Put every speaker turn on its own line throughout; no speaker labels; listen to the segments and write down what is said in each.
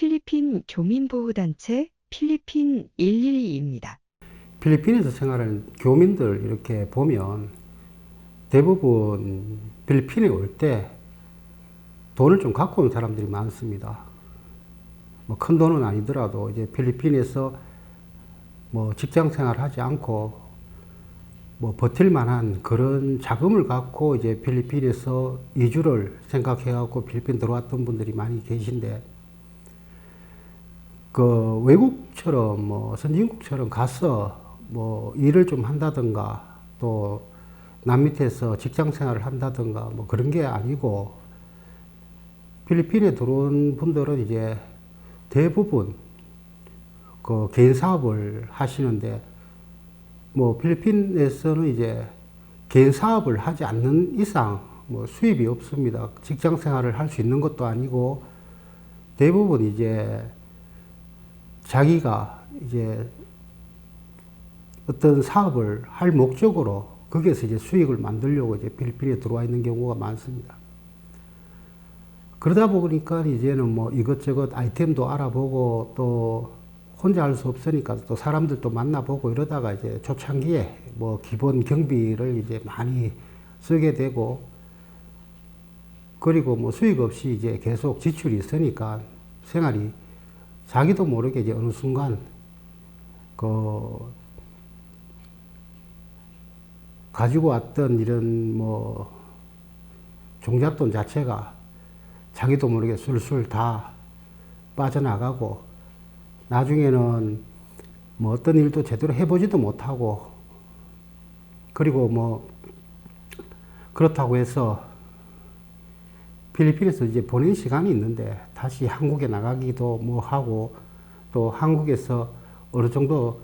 필리핀 교민보호단체 필리핀 112입니다.
필리핀에서 생활하는 교민들 이렇게 보면 대부분 필리핀에 올 때 돈을 좀 갖고 온 사람들이 많습니다. 뭐 큰 돈은 아니더라도 이제 필리핀에서 뭐 직장 생활 하지 않고 뭐 버틸 만한 그런 자금을 갖고 이제 필리핀에서 이주를 생각해 갖고 필리핀 들어왔던 분들이 많이 계신데 그 외국처럼 뭐 선진국처럼 가서 뭐 일을 좀 한다든가 또 남 밑에서 직장 생활을 한다든가 뭐 그런 게 아니고 필리핀에 들어온 분들은 이제 대부분 그 개인 사업을 하시는데 뭐 필리핀에서는 이제 개인 사업을 하지 않는 이상 뭐 수입이 없습니다. 직장 생활을 할 수 있는 것도 아니고 대부분 이제 자기가 이제 어떤 사업을 할 목적으로 거기에서 이제 수익을 만들려고 이제 필리핀에 들어와 있는 경우가 많습니다. 그러다 보니까 이제는 뭐 이것저것 아이템도 알아보고 또 혼자 할 수 없으니까 또 사람들도 만나보고 이러다가 이제 초창기에 뭐 기본 경비를 이제 많이 쓰게 되고 그리고 뭐 수익 없이 이제 계속 지출이 있으니까 생활이 자기도 모르게 이제 어느 순간 그 가지고 왔던 이런 뭐 종잣돈 자체가 자기도 모르게 술술 다 빠져나가고 나중에는 뭐 어떤 일도 제대로 해보지도 못하고 그리고 뭐 그렇다고 해서 필리핀에서 이제 보낸 시간이 있는데 다시 한국에 나가기도 뭐 하고 또 한국에서 어느 정도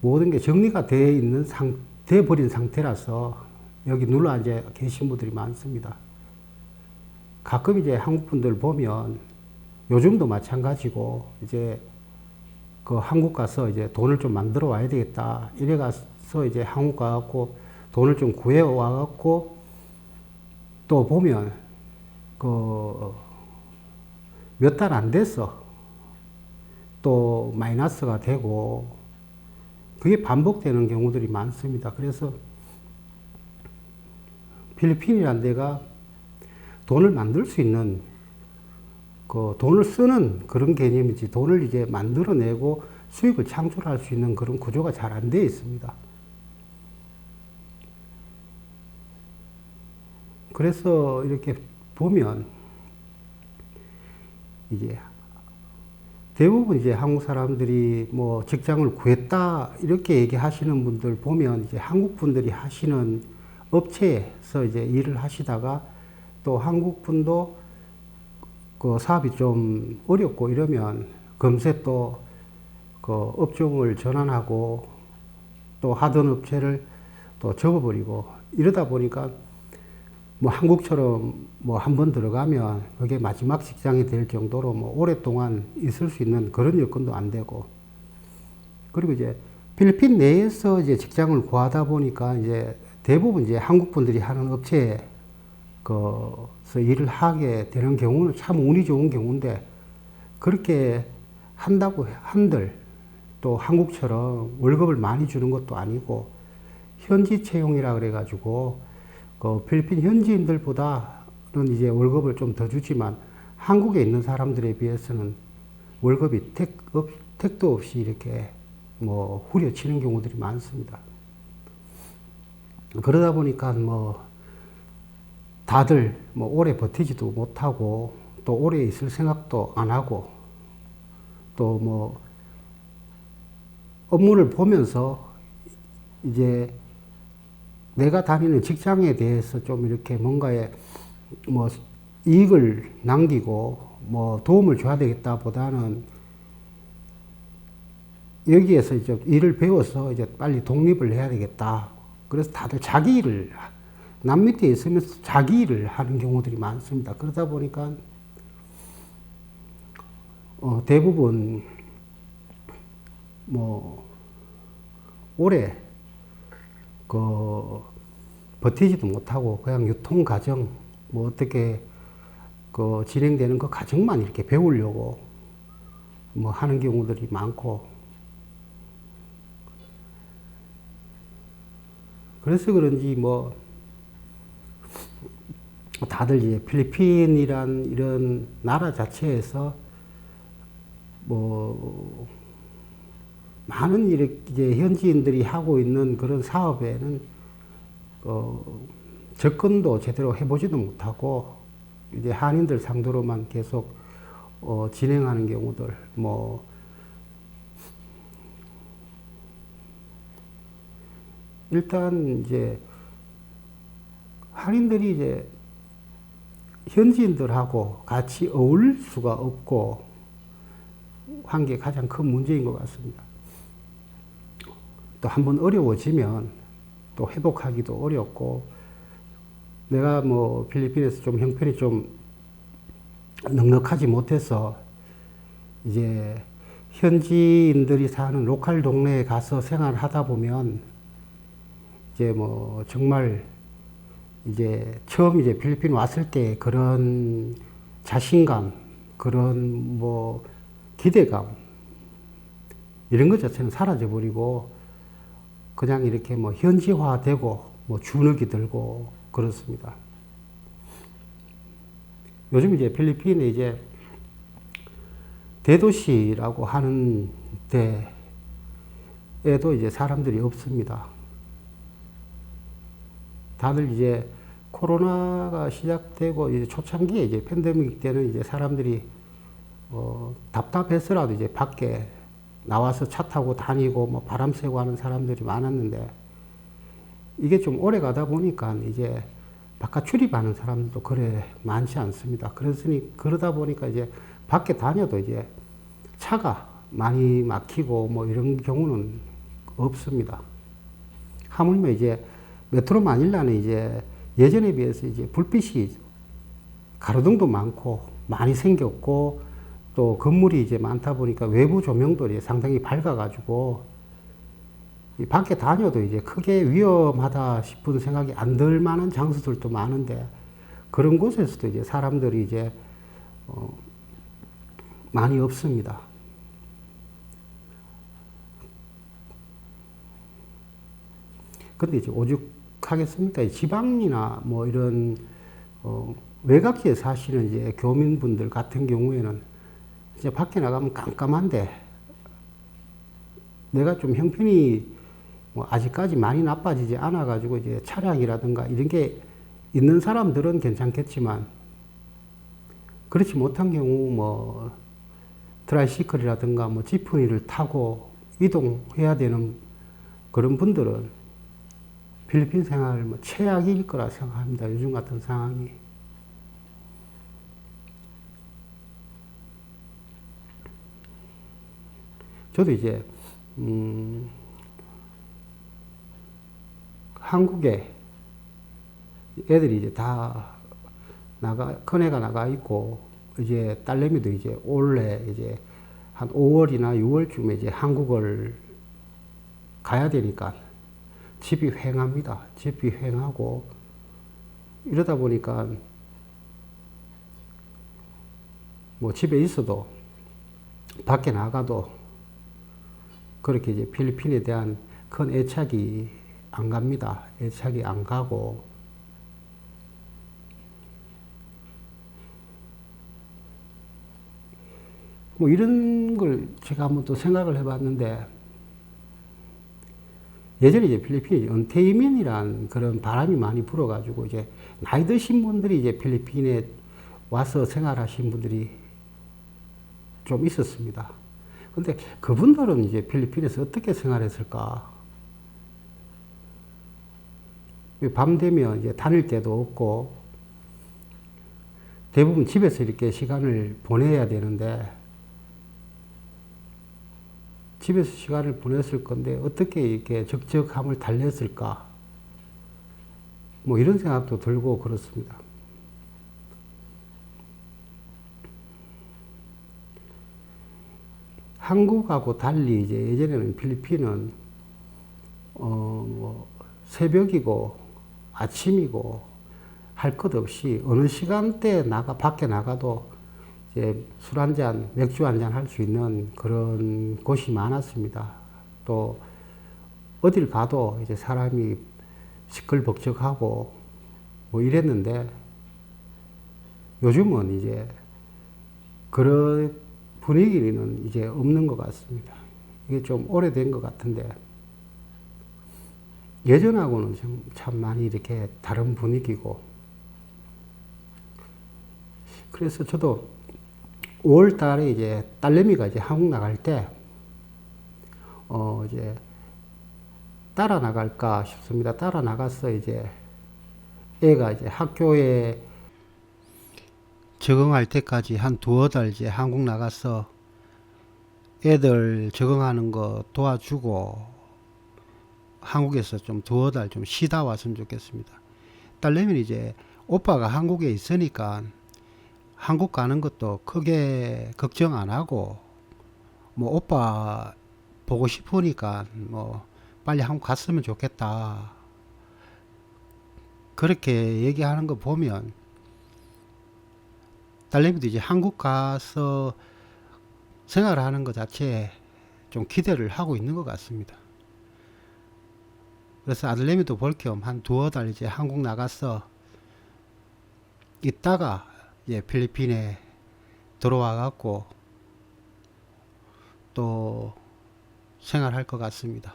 모든 게 정리가 돼 있는 상, 돼 버린 상태라서 여기 눌러 앉아 계신 분들이 많습니다. 가끔 이제 한국 분들 보면 요즘도 마찬가지고 이제 그 한국 가서 이제 돈을 좀 만들어 와야 되겠다. 이래 가서 이제 한국 가갖고 돈을 좀 구해 와갖고 또 보면 그 몇 달 안 돼서 또 마이너스가 되고 그게 반복되는 경우들이 많습니다. 그래서 필리핀이라는 데가 돈을 만들 수 있는 그 돈을 쓰는 그런 개념이지 돈을 이제 만들어내고 수익을 창출할 수 있는 그런 구조가 잘 안 되어 있습니다. 그래서 이렇게 보면 이제 대부분 이제 한국 사람들이 뭐 직장을 구했다 이렇게 얘기하시는 분들 보면 이제 한국 분들이 하시는 업체에서 이제 일을 하시다가 또 한국 분도 그 사업이 좀 어렵고 이러면 금세 또 그 업종을 전환하고 또 하던 업체를 또 접어버리고 이러다 보니까 뭐 한국처럼 뭐 한 번 들어가면 그게 마지막 직장이 될 정도로 뭐 오랫동안 있을 수 있는 그런 여건도 안 되고. 그리고 이제 필리핀 내에서 이제 직장을 구하다 보니까 이제 대부분 이제 한국 분들이 하는 업체에 그서 일을 하게 되는 경우는 참 운이 좋은 경우인데 그렇게 한다고 한들 또 한국처럼 월급을 많이 주는 것도 아니고 현지 채용이라 그래가지고 그 필리핀 현지인들보다는 이제 월급을 좀 더 주지만 한국에 있는 사람들에 비해서는 월급이 택, 없, 택도 없이 이렇게 뭐 후려치는 경우들이 많습니다. 그러다 보니까 뭐 다들 뭐 오래 버티지도 못하고 또 오래 있을 생각도 안 하고 또 뭐 업무를 보면서 이제 내가 다니는 직장에 대해서 좀 이렇게 뭔가에 뭐 이익을 남기고 뭐 도움을 줘야 되겠다 보다는 여기에서 이제 일을 배워서 이제 빨리 독립을 해야 되겠다. 그래서 다들 자기 일을 남 밑에 있으면서 자기 일을 하는 경우들이 많습니다. 그러다 보니까 어, 대부분 뭐 오래 그 버티지도 못하고 그냥 유통 과정 뭐 어떻게 그 진행되는 그 과정만 이렇게 배우려고 뭐 하는 경우들이 많고. 그래서 그런지 뭐 다들 이제 필리핀이란 이런 나라 자체에서 뭐 많은 이렇게 현지인들이 하고 있는 그런 사업에는 어 접근도 제대로 해보지도 못하고 이제 한인들 상대로만 계속 어 진행하는 경우들 뭐 일단 이제 한인들이 이제 현지인들하고 같이 어울릴 수가 없고 한 게 가장 큰 문제인 것 같습니다. 또 한 번 어려워지면 또 회복하기도 어렵고 내가 뭐 필리핀에서 좀 형편이 좀 넉넉하지 못해서 이제 현지인들이 사는 로컬 동네에 가서 생활하다 보면 이제 뭐 정말 이제 처음 이제 필리핀 왔을 때 그런 자신감, 그런 뭐 기대감 이런 것 자체는 사라져 버리고 그냥 이렇게 뭐 현지화되고 뭐 주눅이 들고 그렇습니다. 요즘 이제 필리핀에 이제 대도시라고 하는 데에도 이제 사람들이 없습니다. 다들 이제 코로나가 시작되고 이제 초창기에 이제 팬데믹 때는 이제 사람들이 어, 답답해서라도 이제 밖에 나와서 차 타고 다니고 뭐 바람 쐬고 하는 사람들이 많았는데 이게 좀 오래 가다 보니까 이제 바깥 출입하는 사람들도 그래 많지 않습니다. 그랬으니 그러다 보니까 이제 밖에 다녀도 이제 차가 많이 막히고 뭐 이런 경우는 없습니다. 하물며 이제 메트로 마닐라는 이제 예전에 비해서 이제 불빛이 가로등도 많고 많이 생겼고 또 건물이 이제 많다 보니까 외부 조명들이 상당히 밝아가지고 밖에 다녀도 이제 크게 위험하다 싶은 생각이 안 들 만한 장소들도 많은데 그런 곳에서도 이제 사람들이 이제 어 많이 없습니다. 근데 이제 오죽하겠습니까? 지방이나 뭐 이런 어 외곽지에 사시는 이제 교민분들 같은 경우에는 이제 밖에 나가면 깜깜한데 내가 좀 형편이 뭐 아직까지 많이 나빠지지 않아 가지고 이제 차량이라든가 이런 게 있는 사람들은 괜찮겠지만 그렇지 못한 경우 뭐 트라이시클이라든가 뭐 지프니를 타고 이동해야 되는 그런 분들은 필리핀 생활 뭐 최악일 거라 생각합니다. 요즘 같은 상황이. 저도 이제 음, 한국에 애들이 이제 다 나가 큰 애가 나가 있고 이제 딸내미도 이제 올해 이제 한 5월이나 6월쯤에 이제 한국을 가야 되니까 집이 휑합니다. 집이 휑하고 이러다 보니까 뭐 집에 있어도 밖에 나가도 그렇게 이제 필리핀에 대한 큰 애착이 안 갑니다. 애착이 안 가고 뭐 이런 걸 제가 한번 또 생각을 해봤는데 예전에 이제 필리핀에 은퇴이민이란 그런 바람이 많이 불어가지고 이제 나이 드신 분들이 이제 필리핀에 와서 생활하신 분들이 좀 있었습니다. 근데 그분들은 이제 필리핀에서 어떻게 생활했을까? 밤 되면 이제 다닐 데도 없고 대부분 집에서 이렇게 시간을 보내야 되는데 집에서 시간을 보냈을 건데 어떻게 이렇게 적적함을 달랬을까? 뭐 이런 생각도 들고 그렇습니다. 한국하고 달리 이제 예전에는 필리핀은 어 뭐 새벽이고 아침이고 할 것 없이 어느 시간대에 나가 밖에 나가도 이제 술 한 잔, 맥주 한 잔 할 수 있는 그런 곳이 많았습니다. 또 어딜 가도 이제 사람이 시끌벅적하고 뭐 이랬는데 요즘은 이제 그런 분위기는 이제 없는 것 같습니다. 이게 좀 오래된 것 같은데 예전하고는 좀참 많이 이렇게 다른 분위기고 그래서 저도 5월 달에 이제 딸내미가 이제 한국 나갈 때, 어, 이제 따라 나갈까 싶습니다. 따라 나가서 이제 애가 이제 학교에 적응할 때까지 한 두어 달 이제 한국 나가서 애들 적응하는 거 도와주고 한국에서 좀 두어 달 좀 쉬다 왔으면 좋겠습니다. 딸내미는 이제 오빠가 한국에 있으니까 한국 가는 것도 크게 걱정 안 하고 뭐 오빠 보고 싶으니까 뭐 빨리 한국 갔으면 좋겠다. 그렇게 얘기하는 거 보면 딸내미도 이제 한국 가서 생활하는 것 자체에 좀 기대를 하고 있는 것 같습니다. 그래서 아들내미도 볼 겸 한 두어 달 이제 한국 나가서 있다가 이제 필리핀에 들어와 갖고 또 생활할 것 같습니다.